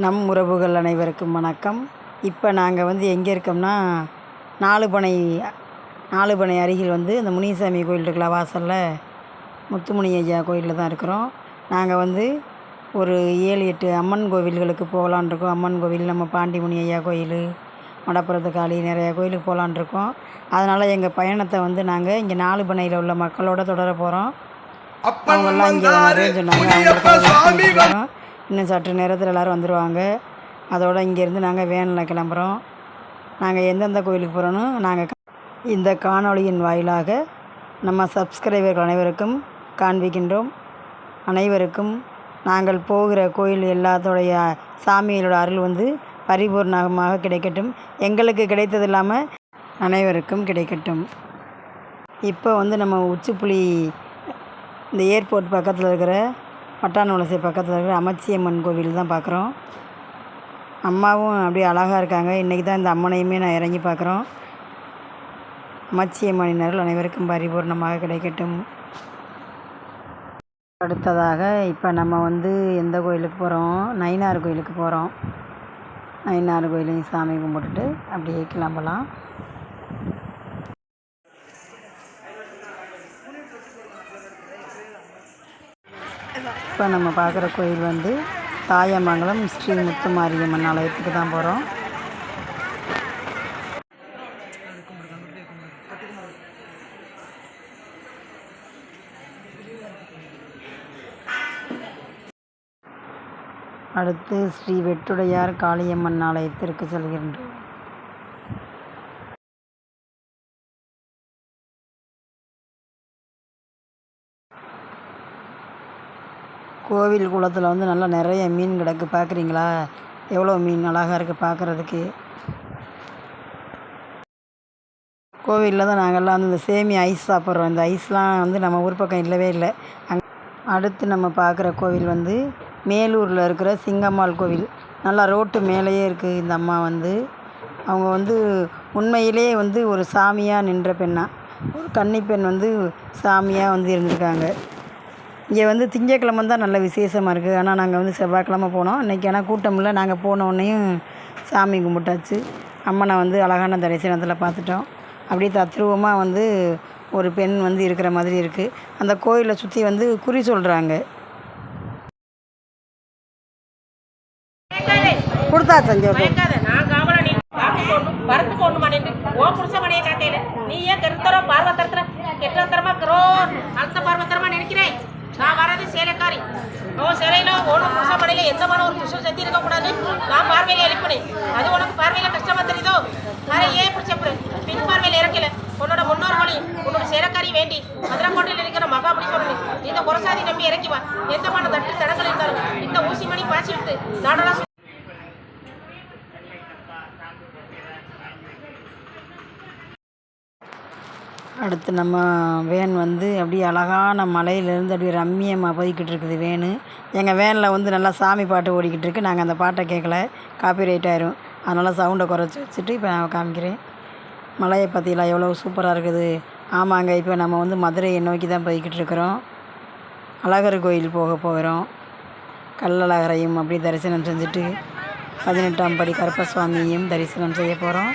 நம் உறவுகள் அனைவருக்கும் வணக்கம். இப்போ நாங்கள் வந்து எங்கே இருக்கோம்னா நாலுபனை நாலுபனை அருகில் வந்து இந்த முனிசாமி கோயில் இருக்குல்ல வாசலில் முத்துமணி ஐயா கோயிலில் தான் இருக்கிறோம். நாங்கள் வந்து ஒரு ஏழு எட்டு அம்மன் கோவில்களுக்கு போகலான் இருக்கோம். அம்மன் கோவில் நம்ம பாண்டிமுனி ஐயா கோயில் மடப்புறத்து காளி நிறைய கோயிலுக்கு போகலான் இருக்கோம். அதனால் எங்கள் பயணத்தை வந்து நாங்கள் இங்கே நாலுபனையில் உள்ள மக்களோட தொடர போகிறோம் அவங்கெல்லாம் இங்கே வரேன்னு சொன்னாங்க. இன்னும் சற்று நேரத்தில் எல்லோரும் வந்துடுவாங்க அதோடு இங்கேருந்து நாங்கள் வேனில் கிளம்புறோம். நாங்கள் எந்தெந்த கோயிலுக்கு போகிறோன்னு நாங்கள் இந்த காணொளியின் வாயிலாக நம்ம சப்ஸ்கிரைபர்கள் அனைவருக்கும் காண்பிக்கின்றோம். அனைவருக்கும் நாங்கள் போகிற கோயில் எல்லாத்தோடைய சாமிகளோட அருள் வந்து பரிபூர்ணமாக கிடைக்கட்டும். எங்களுக்கு கிடைத்தது இல்லாமல் அனைவருக்கும் கிடைக்கட்டும். இப்போ வந்து நம்ம உச்சிப்புலி இந்த ஏர்போர்ட் பக்கத்தில் இருக்கிற வட்டான பக்கத்தில் இருக்கிற அமச்சியம்மன் கோவில் தான் பார்க்குறோம் அம்மாவும் அப்படியே அழகாக இருக்காங்க. இன்றைக்கி தான் இந்த அம்மனையுமே நான் இறங்கி பார்க்குறோம் அமச்சியம்மனினர்கள் அனைவருக்கும் பரிபூர்ணமாக கிடைக்கட்டும். அடுத்ததாக இப்போ நம்ம வந்து எந்த கோயிலுக்கு போகிறோம் நயினார் கோயிலுக்கு போகிறோம் நயினார் கோயிலையும் சாமி கும்பிட்டுட்டு அப்படியே கிளம்பலாம். இப்போ நம்ம பார்க்குற கோயில் வந்து தாயமங்கலம் ஸ்ரீ முத்துமாரியம்மன் ஆலயத்துக்கு தான் போகிறோம் அடுத்து ஸ்ரீ வெட்டுடையார் காளியம்மன் ஆலயத்திற்கு செல்கின்றோம். கோவில் குளத்தில் வந்து நல்லா நிறைய மீன் கிடக்கு. பார்க்குறீங்களா? எவ்வளோ மீன் அழகாக இருக்குது பார்க்குறதுக்கு. கோவிலில் தான் நாங்கள்லாம் வந்து இந்த சேமி ஐஸ் சாப்பிட்றோம். இந்த ஐஸ்லாம் வந்து நம்ம ஊர் பக்கம் இல்லவே இல்லை. அங் அடுத்து நம்ம பார்க்குற கோவில் வந்து மேலூரில் இருக்கிற சிங்கம்மாள் கோவில். நல்லா ரோட்டு மேலேயே இருக்குது இந்த அம்மா வந்து. அவங்க வந்து உண்மையிலே வந்து ஒரு சாமியாக நின்ற பெண்ணா. ஒரு கன்னிப்பெண் வந்து சாமியாக வந்து இருந்திருக்காங்க. இங்கே வந்து திங்கக்கிழமை தான் நல்ல விசேஷமாக இருக்குது ஆனால் நாங்கள் வந்து செவ்வாய்க்கிழமை போனோம். இன்றைக்கி ஆனால் கூட்டம் இல்லை. நாங்கள் போன உடனேயும் சாமி கும்பிட்டாச்சு. அம்மனை வந்து அழகான தரிசனத்தில் பார்த்துட்டோம். அப்படியே தத்ரூபமாக வந்து ஒரு பெண் வந்து இருக்கிற மாதிரி இருக்குது அந்த கோயிலை சுற்றி வந்து குறி சொல்கிறாங்க கொடுத்தா சஞ்சய் நீ ஏன் கருத்தரம் பார்வத்தரத்துல கெட்டத்தரமா கரோ அந்த பார்வத்தரமா நினைக்கிறேன். நான் வரது சேலக்காரி. அவன் சிலையில ஒரு புருஷ மணியில எந்த மனம் ஒரு புருஷம் செத்து இருக்க கூடாது நான் பார்வையில எழுப்பினேன். அது உனக்கு பார்வையில கஷ்டமா தெரியுதோ? வேற ஏன் பிடிச்ச பின் பார்வையில இறக்கல. உன்னோட முன்னோர் மொழி உன்னோட சேலக்காரி வேண்டி. மதுரக்கோட்டையில் இருக்கிற மகாபலி சொல்லி இந்த குரசாதி நம்பி இறக்கி வா. எந்த மன தட்டு தடங்கள் இருந்தாலும் இந்த ஊசி மணி பாய்ச்சி விட்டு நாடெல்லாம் அடுத்து நம்ம வேன் வந்து அப்படியே அழகான மலையிலேருந்து அப்படியே ரம்மியமாக போய்கிட்டு இருக்குது வேனு. எங்கள் வேனில் வந்து நல்லா சாமி பாட்டு ஓடிக்கிட்டு இருக்கு. நாங்கள் அந்த பாட்டை கேட்கல காப்பி ரைட் ஆயிரும். அதனால் சவுண்டை குறைச்சி வச்சுட்டு இப்போ நான் காமிக்கிறேன். மலையை பற்றிலாம் எவ்வளோ சூப்பராக இருக்குது. ஆமாங்க இப்போ நம்ம வந்து மதுரையை நோக்கி தான் போய்கிட்டு இருக்கிறோம். அழகர் கோயில் போக போகிறோம். கல்லழகரையும் அப்படியே தரிசனம் செஞ்சுட்டு பதினெட்டாம் படி கருப்பசுவாமியையும் தரிசனம் செய்ய போகிறோம்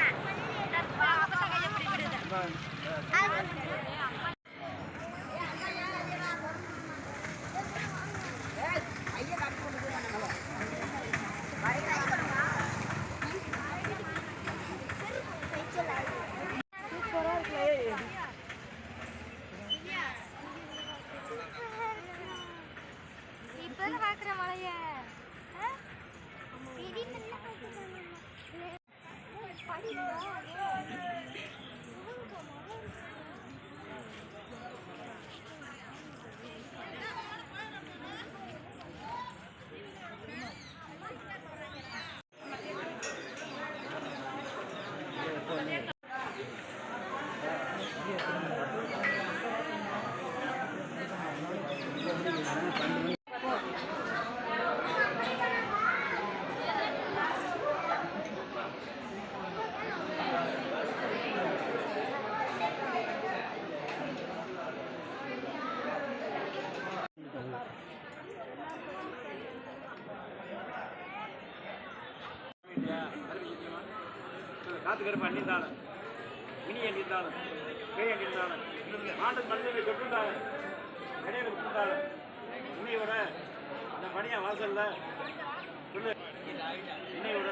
காத்துக்கிற பண்ணி தானே மினி எண்ணி தானே இன்னையோட அந்த வாசல்ல சொல்லு. இன்னையோட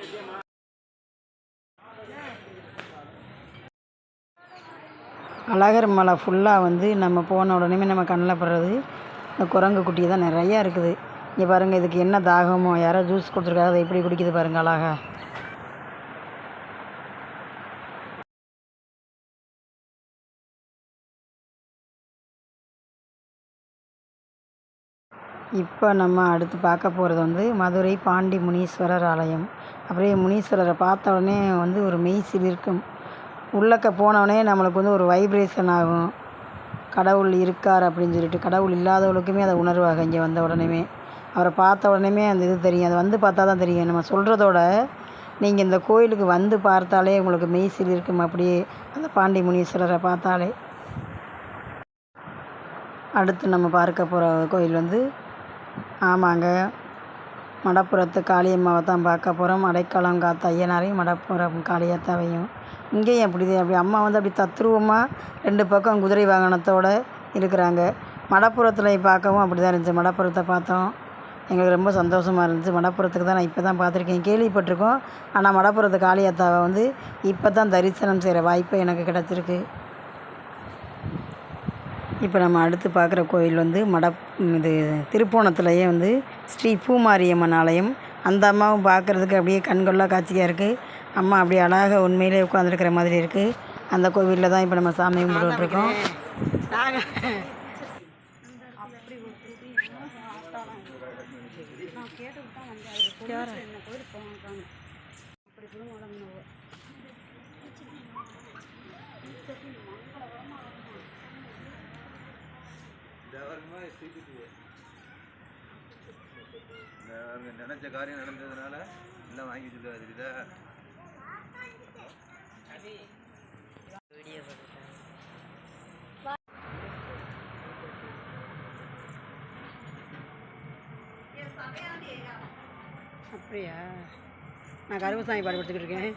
விஷயமா? அழகர் மலை ஃபுல்லாக வந்து நம்ம போன உடனே நம்ம கண்ணில் படுறது. இந்த குரங்கு குட்டி தான் நிறையா இருக்குது. இங்கே பாருங்கள் இதுக்கு என்ன தாகமோ? யாரோ ஜூஸ் கொடுத்துருக்காங்க அதை எப்படி குடிக்குது பாருங்கள் அழகா. இப்போ நம்ம அடுத்து பார்க்க போகிறது வந்து மதுரை பாண்டி முனீஸ்வரர் ஆலயம். அப்படியே முனீஸ்வரரை பார்த்த உடனே வந்து ஒரு மெய் சிலிர்க்கும். உள்ளக்க போனவுடனே நம்மளுக்கு வந்து ஒரு வைப்ரேஷன் ஆகும். கடவுள் இருக்கார் அப்படின்னு சொல்லிட்டு கடவுள் இல்லாதவங்களுக்குமே அதை உணர்வாக இங்கே வந்த உடனேமே. அவரை பார்த்த உடனேமே அந்த இது தெரியும். அது வந்து பார்த்தா தான் தெரியும். நம்ம சொல்கிறதோட நீங்கள் இந்த கோயிலுக்கு வந்து பார்த்தாலே உங்களுக்கு மெய் சிலிர்க்கும் அப்படியே அந்த பாண்டி முனீஸ்வரரை பார்த்தாலே. அடுத்து நம்ம பார்க்க போகிற கோயில் வந்து ஆமாங்க. மடப்புறத்து காளியம்மாவை தான் பார்க்க போகிறோம் அடைக்கலம் காத்த ஐயனாரையும் மடப்புறம் காளியாத்தாவையும். இங்கேயும் அப்படி அப்படி அம்மா வந்து அப்படி தத்ரூபமாக ரெண்டு பக்கம் குதிரை வாகனத்தோடு இருக்கிறாங்க. மடப்புறத்தில் பார்க்கவும் அப்படி தான் இருந்துச்சு. மடப்புறத்தை பார்த்தோம். எங்களுக்கு ரொம்ப சந்தோஷமாக இருந்துச்சு. மடப்புறத்துக்கு தான் நான் இப்போ தான் பார்த்துருக்கேன். கேள்விப்பட்டிருக்கோம். ஆனால் மடப்புறத்து காளியாத்தாவை வந்து இப்போ தான் தரிசனம் செய்கிற வாய்ப்பு எனக்கு கிடச்சிருக்கு. இப்போ நம்ம அடுத்து பார்க்குற கோயில் வந்து மட இது திருப்போணத்துலேயே வந்து ஸ்ரீ பூமாரியம்மன் ஆலயம் அந்த அம்மாவும் பார்க்குறதுக்கு அப்படியே கண்கொள்ளா காட்சியாக இருக்குது அம்மா அப்படியே அழகாக உண்மையிலே உட்காந்துருக்கிற மாதிரி இருக்குது அந்த கோவிலில் தான் இப்போ நம்ம சாமி கும்பிட்டுருக்கோம் அவங்க நினைச்ச காரியம் நடந்ததுனால எல்லாம் வாங்கி சொல்லுவாரு இதா அப்படியா? நான் கருவசாமி பாடு படிச்சுக்கிட்டு இருக்கேன்.